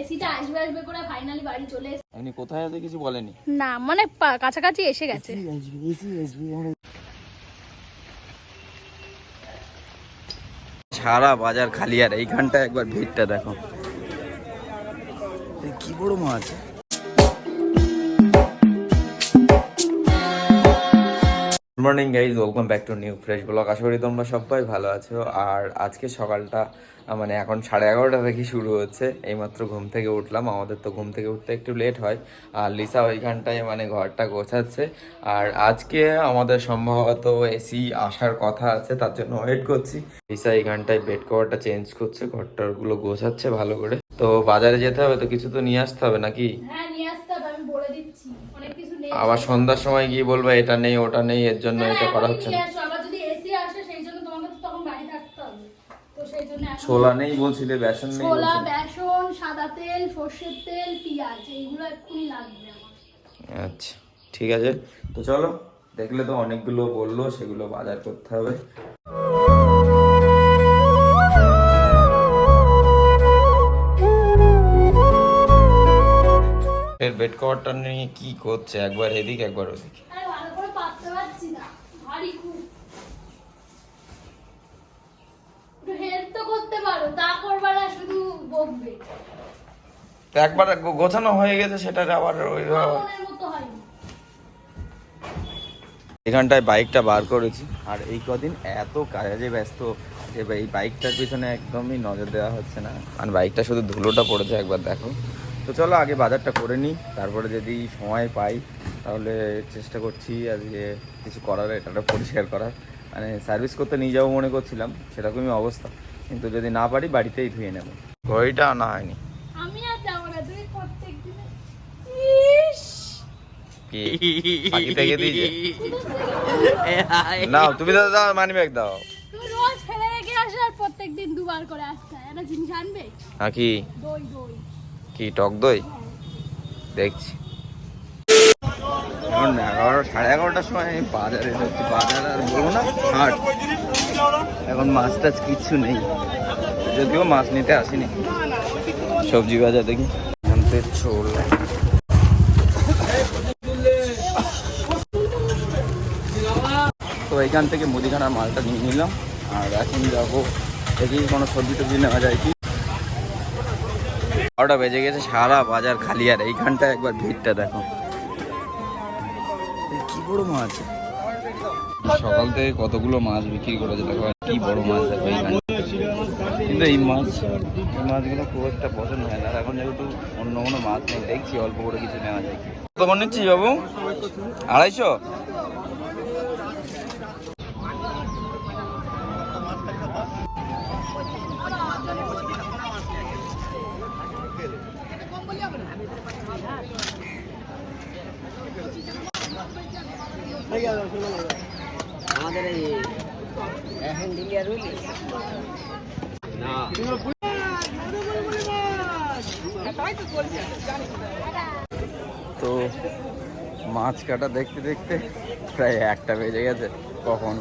এসিটা আসবে আসবে করে ফাইনালি বাড়ি চলে এসে এমনি কোথায় আছে কিছু বলেনি না মানে কাছাকাছি এসে গেছে। সারা বাজার খালি আর এইখানটা একবার ভিড়টা দেখো। কি বড় মাছ? Morning guys welcome back to new fresh blog আশা করি তোমরা সবাই ভালো আছো। আর আজকে সকালটা মানে এখন সাড়ে এগারোটা থেকে শুরু হচ্ছে। এইমাত্র ঘুম থেকে উঠলাম। আমাদের তো ঘুম থেকে উঠতে একটু লেট হয়। আর লিসা ওইখানটায় মানে ঘরটা গোছাচ্ছে। আর আজকে আমাদের সম্ভবত এসি আসার কথা আছে, তার জন্য ওয়েট করছি। লিসা এইখানটায় বেড কভারটা চেঞ্জ করছে ঘরটারগুলো গোছাচ্ছে ভালো করে। তো বাজারে যেতে হবে তো কিছু তো নিয়ে আসতে হবে নাকি? হ্যাঁ নিয়ে আসতে হবে আমি বলে দিচ্ছি অনেক কিছু নেই আবার সন্ধ্যার সময় গিয়ে বলব এটা নেই ওটা নেই এর জন্য হ্যাঁ, এটা করা হচ্ছে না। আসো, আবার যদি এসি আসে সেই জন্য তোমাকে তো তখন বাড়ি থাকতে হবে। তো সেই জন্য এখন- ছোলা নেই বলছিলে বেসন নেই ছোলা বেসন সাদা তেল সর্ষের তেল পেঁয়াজ এইগুলো এক্ষুনি লাগবে আমার। আচ্ছা ঠিক আছে। তো চলো দেখলে তো অনেকগুলো বলল সেগুলো বাজার করতে হবে। এর বেড কভারটা নিয়ে কি করছে? একবার এদিক একবার ওদিক। আরে ভালো করে পাততে পারছি না। ভারী খুব। একটু হেল্প তো করতে পারো তা করবে না শুধু বকবে। তো একবার গোছানো হয়ে গেছে সেটার আবার ওই মনের মতো হয়নি। এখানটায় বাইকটা বার করেছি। আর এই কদিন এত কাজে ব্যস্ত যে এই বাইকটার পিছনে একদমই নজর দেওয়া হচ্ছে না। আর বাইকটা শুধু ধুলোটা পড়েছে একবার দেখো। তো চলো আগে বাজারটা করে নিই তারপরে যদি সময় পাই তাহলে চেষ্টা করছি আজকে কিছু করার এটা পরিষ্কার করার। মানে সার্ভিস করতে নিয়ে যাব মনে করছিলাম সেরকমই অবস্থা। কিন্তু যদি না পারি বাড়িতেই ধুয়ে নেব। ঘড়িটা আনা হয়নি। আমি না তুমি প্রত্যেক দিনে ইস! কি? ফাঁকি থেকে দিয়েছে? নাও তুমি তো দাও মানি ব্যাগ দাও। রোজ ফেলে রেখে আসো আর দুবার করে আসতে একটা জিনিস আনবে? দই দই। কি টক দই? দেখছি। এখন সাড়ে এগারোটার সময় আমি বাজারে আর বলব না এখন মাছ টাছ কিচ্ছু নেই। যদিও মাছ নিতে সবজি বাজার দেখি। ছোল। তো এইখান থেকে মুদিখানার মালটা নিয়ে নিলাম। আর এখন যাব। দেখি কোনো সবজি টবজি নেওয়া যায় কি? বারোটা বেজে গেছে সারা বাজার খালি। আর এইখানটা একবার ভিড়টা দেখো। কি বড় মাছ? সকাল থেকে কতগুলো মাছ বিক্রি করেছে দেখো কি বড় মাছ দেখো এইখানে। কিন্তু এই মাছ এই মাছগুলো খুব একটা পছন্দ হয় না। আর এখন যেহেতু অন্য কোনো মাছ নেই দেখছি অল্প করে কিছু নেওয়া যায়। কত নিচ্ছিস বাবু? আড়াইশো? আমাদের এই না তো মাছ কাটা দেখতে দেখতে প্রায় একটা বেজে গেছে। কখন?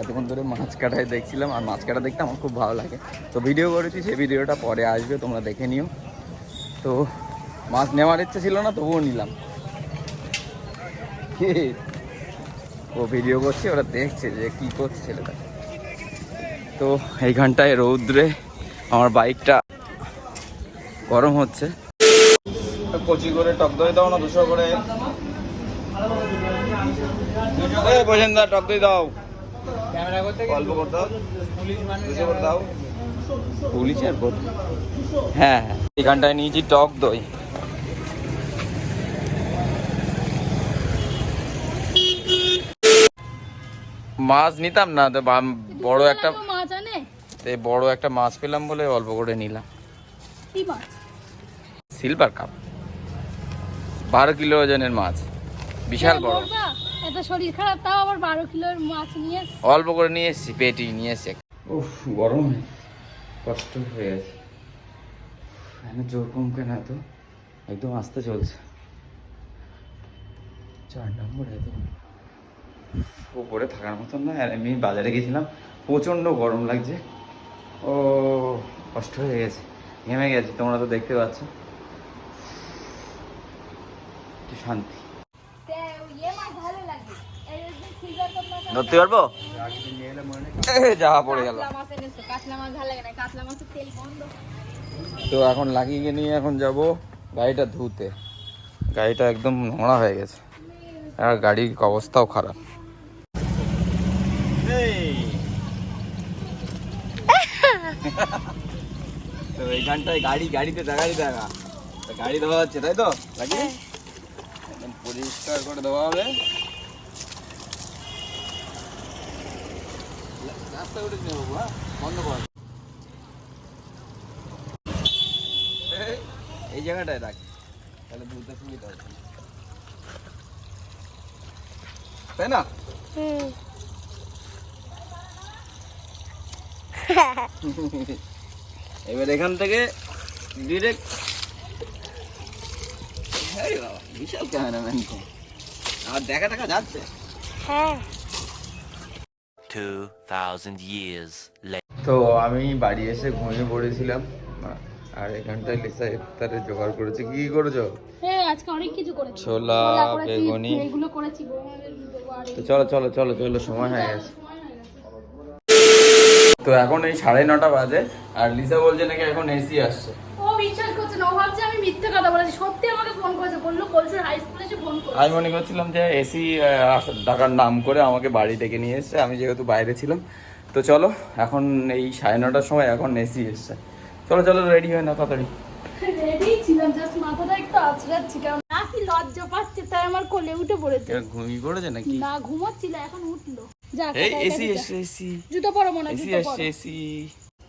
এতক্ষণ ধরে মাছ কাটায় দেখছিলাম, আর মাছ কাটা দেখতে আমার খুব ভালো লাগে। তো ভিডিও করেছি, সেই ভিডিওটা পরে আসবে, তোমরা দেখে নিও। তো মাছ নেওয়ার ইচ্ছে ছিল না, তবুও নিলাম। কি? ও ভিডিও করছে ওরা দেখছে যে কি করছে ছেলেটা। তো এইখানটায় রৌদ্রে আমার বাইকটা গরম হচ্ছে। কচি করে টক দই দাও না দুশো করে। বোঝেন দা টক দই দাও। অল্প করে দাও দুশো করে দাও। পুলিশ হ্যাঁ হ্যাঁ। এখানটায় নিয়েছি টক দই। মাছ নিতাম না তো বড় একটা মাছ আনে। তো বড় একটা মাছ পেলাম বলে অল্প করে নিলাম। কি মাছ? Silver carp. বারো কিলো ওজনের মাছ। বিশাল বড়। এত শরীর খারাপ তাও আবার বারো কিলোর মাছ নিয়ে এসছে। অল্প করে নিয়ে এসেছি পেটি নিয়ে এসেছি। উফ গরম কষ্ট হয়ে গেছে ফ্যানে জোর কম কেন এত? একদম আস্তে চলছে। চার নম্বর এত। উপরে থাকার মতন না। আর আমি বাজারে গেছিলাম প্রচণ্ড গরম লাগছে। ও কষ্ট হয়ে গেছে ঘেমে গেছে তোমরা তো দেখতে পাচ্ছ। একটু শান্তি। যে ধরতে পারব? যাওয়া পড়ে গেল। তো এখন লাগিয়ে নিয়ে এখন যাব গাড়িটা ধুতে। গাড়িটা একদম নোংরা হয়ে গেছে। আর গাড়ির অবস্থাও খারাপ। তো এইখানটায় গাড়ি গাড়িতে দেখাই দেখা গাড়ি দেওয়া হচ্ছে তাই তো? লাগিয়ে একদম পরিষ্কার করে দেওয়া হবে। রাস্তা উঠে নেব হ্যাঁ বন্ধ কর। এই- এই জায়গাটায় রাখ। তাহলে বুঝতে সুবিধা হবে। তাই না? এবার এখান থেকে ডিরেক্ট বিশাল ক্যামেরাম্যান তো। আর দেখা টাকা যাচ্ছে। 2,000 years তো আমি বাড়ি এসে ঘুমিয়ে পড়েছিলাম। আর এখানটায় লিসা ইফতারে জোগাড় করেছে। কি করেছ? হ্যাঁ আজকে অনেক কিছু করেছি। ছোলা, বেগুনি। এগুলো করেছি তো চলো চলো চলো চলো হয়ে সময় হয়ে গেছে। তো এখন এই সাড়ে নটা বাজে আর লিসা বলছে নাকি এখন এসি আসছে। ও বিশ্বাস করছে না ও ভাবছে আমি মিথ্যে কথা বলেছি সত্যি আমাকে ফোন করেছে বলল কলসুর হাই স্কুলে এসে ফোন করে আমি মনে করছিলাম যে এসি ডাকার নাম করে আমাকে বাড়ি ডেকে নিয়ে এসছে আমি যেহেতু বাইরে ছিলাম। তো চলো এখন এই সাড়ে নটার সময় এখন এসি এসছে। চলো চলো রেডি হয় না তাড়াতাড়ি। রেডি ছিলাম জাস্ট মাথাটা একটু আছড়াচ্ছি কারণ না কি লজ্জা পাচ্ছে তাই আমার কোলে উঠে পড়েছে। ঘুমিয়ে পড়েছে নাকি? না ঘুমাচ্ছিল এখন উঠল। এই এসি এসি জুতো পরো মনে এসি জুতো আসছে পরো। এসি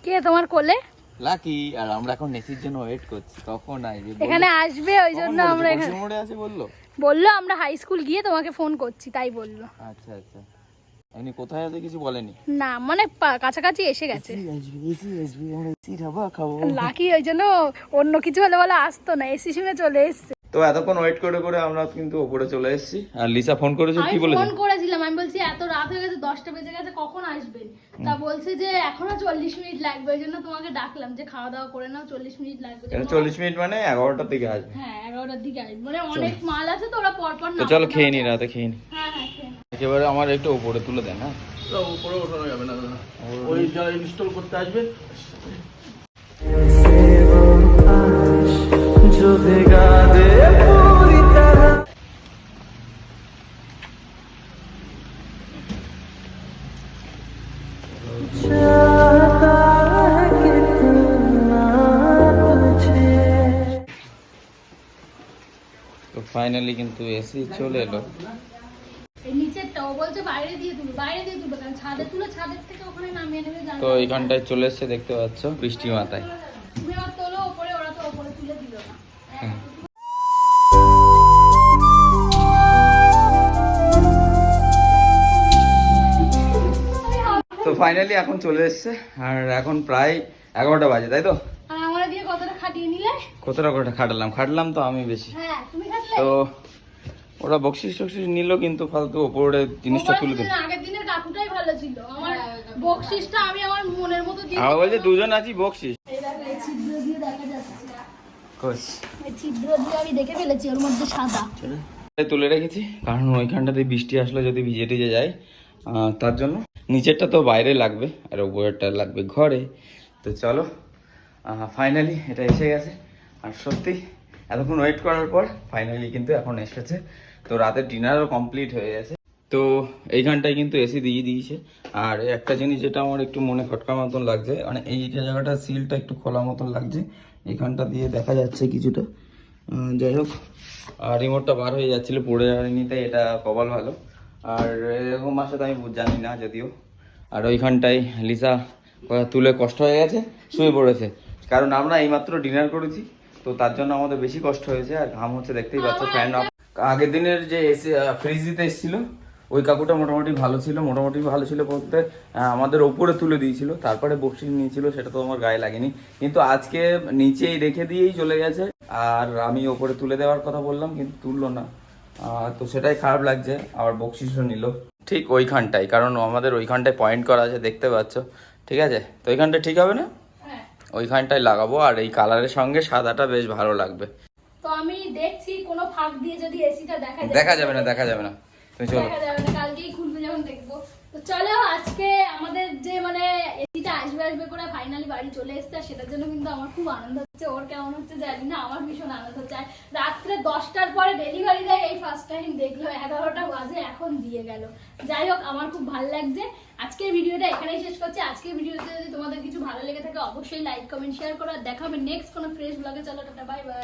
কে তোমার কোলে? লাকি আর আমরা এখন এসির জন্য ওয়েট করছি কখন আসবে এখানে আসবে ওই জন্য আমরা এখানে মোড়ে আছে বলল? বলল আমরা হাই স্কুল গিয়ে তোমাকে ফোন করছি তাই বলল। আচ্ছা আচ্ছা। এমনি কোথায় আছে কিছু বলেনি? না মানে কাছাকাছি এসে গেছে। লাকি ওই জন্য অন্য কিছু হলে বলে আসতো না এসি শুনে চলে এসছে। তো এতক্ষণ ওয়েট করে করে আমরা কিন্তু উপরে চলে এসেছি। আর লিসা ফোন করেছে কি বলেছে? ফোন করেছিলাম আমি বলছি এত রাত হয়ে গেছে দশটা বেজে গেছে কখন আসবেন? তা বলছে যে এখনও চল্লিশ মিনিট লাগবে। ওই জন্য তোমাকে ডাকলাম যে খাওয়া দাওয়া করে নাও চল্লিশ মিনিট লাগবে এটা চল্লিশ মিনিট মানে এগারোটার দিকে আসবে। হ্যাঁ এগারোটার দিকে আসবে। মানে অনেক মাল আছে তো ওরা পরপর তো না চলো খেয়ে নি রাতে খেয়ে নি। হ্যাঁ হ্যাঁ। একেবারে আমার একটু উপরে তুলে দেন হ্যাঁ? উপরে ওঠানো যাবে না ওই যারা ইনস্টল করতে আসবে ফাইনালি কিন্তু এসি চলে এলো। এই নিচেরটা ও বলছে বাইরে দিয়ে তুলো বাইরে দিয়ে তুলো কারণ ছাদে তুলো ছাদের থেকে ওখানে নামিয়ে নেবে জানো তো এইখানটায় চলে এসছে দেখতে পাচ্ছ বৃষ্টি মাথায়। তো ফাইনালি এখন চলে এসছে আর এখন প্রায় এগারোটা বাজে তাই তো? আর কতটা কতটা খাটালাম? খাটলাম তো আমি বেশি। হ্যাঁ তো ওরা বকশিস টকশিস নিল কিন্তু ফালতু ওপরে জিনিসটা তুলে দিল। দিনের আগের দিনের কাকুটাই ভালো ছিল। আমার বকশিসটা আমি আমার মনের মতো দিয়ে আমার বলছে দুজন আছি বকশিস। এই দেখো, ছিদ্র দিয়ে দেখা যাচ্ছে কোস এই ছিদ্র দিয়ে আমি দেখে ফেলেছি ওর মধ্যে সাদা। তুলে রেখেছি কারণ ওইখানটাতে বৃষ্টি আসলে যদি ভিজে টিজে যায় তার জন্য। নিচেরটা তো বাইরে লাগবে আর উপরেরটা লাগবে ঘরে। তো চলো ফাইনালি এটা এসে গেছে। আর সত্যি এতক্ষণ ওয়েট করার পর ফাইনালি কিন্তু এখন এসেছে। তো রাতের ডিনারও কমপ্লিট হয়ে গেছে। তো এইখানটায় কিন্তু এসি দিয়ে দিয়েছে। আর একটা জিনিস যেটা আমার একটু মনে খটকা মতন লাগছে মানে এই জায়গাটা, সিলটা একটু খোলা মতন লাগছে এখানটা দিয়ে দেখা যাচ্ছে কিছুটা। যাই হোক, আর রিমোটটা বার হয়ে যাচ্ছিল, পড়ে যায়নি, তাই এটা কপাল ভালো। আর এরকম আসে তো আমি জানি না, যদিও। আর ওইখানটায় লিসা তুলে কষ্ট হয়ে গেছে, শুয়ে পড়েছে। কারণ আমরা এইমাত্র ডিনার করেছি, তো তার জন্য আমাদের বেশি কষ্ট হয়েছে। আর ঘাম হচ্ছে, দেখতেই পাচ্ছ ফ্যান আগের দিনের যে এসি ফ্রিজ দিতে এসেছিল ওই কাকুটা মোটামুটি ভালো ছিল মোটামুটি ভালো ছিল বলতে আমাদের ওপরে তুলে দিয়েছিল তারপরে বক্সি নিয়েছিল সেটা তো আমার গায়ে লাগেনি। কিন্তু আজকে নিচেই রেখে দিয়েই চলে গেছে আর আমি ওপরে তুলে দেওয়ার কথা বললাম কিন্তু তুললো না। তো সেটাই খারাপ লাগছে আবার বকশিসও নিল। ঠিক ওইখানটাই কারণ আমাদের ওইখানটায় পয়েন্ট করা আছে দেখতে পাচ্ছ। ঠিক আছে? তো ওইখানটা ঠিক হবে না? হ্যাঁ। ওইখানটায় লাগাবো আর এই কালারের সঙ্গে সাদাটা বেশ ভালো লাগবে। তো আমি দেখছি কোনো ফাঁক দিয়ে যদি এসিটা দেখা দেখা যাবে না দেখা যাবে না। চলো। দেখব। আজকে আমাদের যে মানে আসবে আসবে করে বাড়ি চলে এসছে সেটার জন্য কিন্তু আমার খুব ডেলিভারি দেয়, এই ফার্স্ট টাইম দেখল, এগারোটা বাজে, এখন দিয়ে গেল। যাই হোক, আমার খুব ভালো লাগছে। আজকের ভিডিওটা এখানেই শেষ করছি। আজকের ভিডিওতে যদি তোমাদের কিছু ভালো লেগে থাকে, অবশ্যই লাইক কমেন্ট শেয়ার করো। আর দেখা নেক্সট কোনো ফ্রেশ ব্লগে চলো, টাটা বাই বাই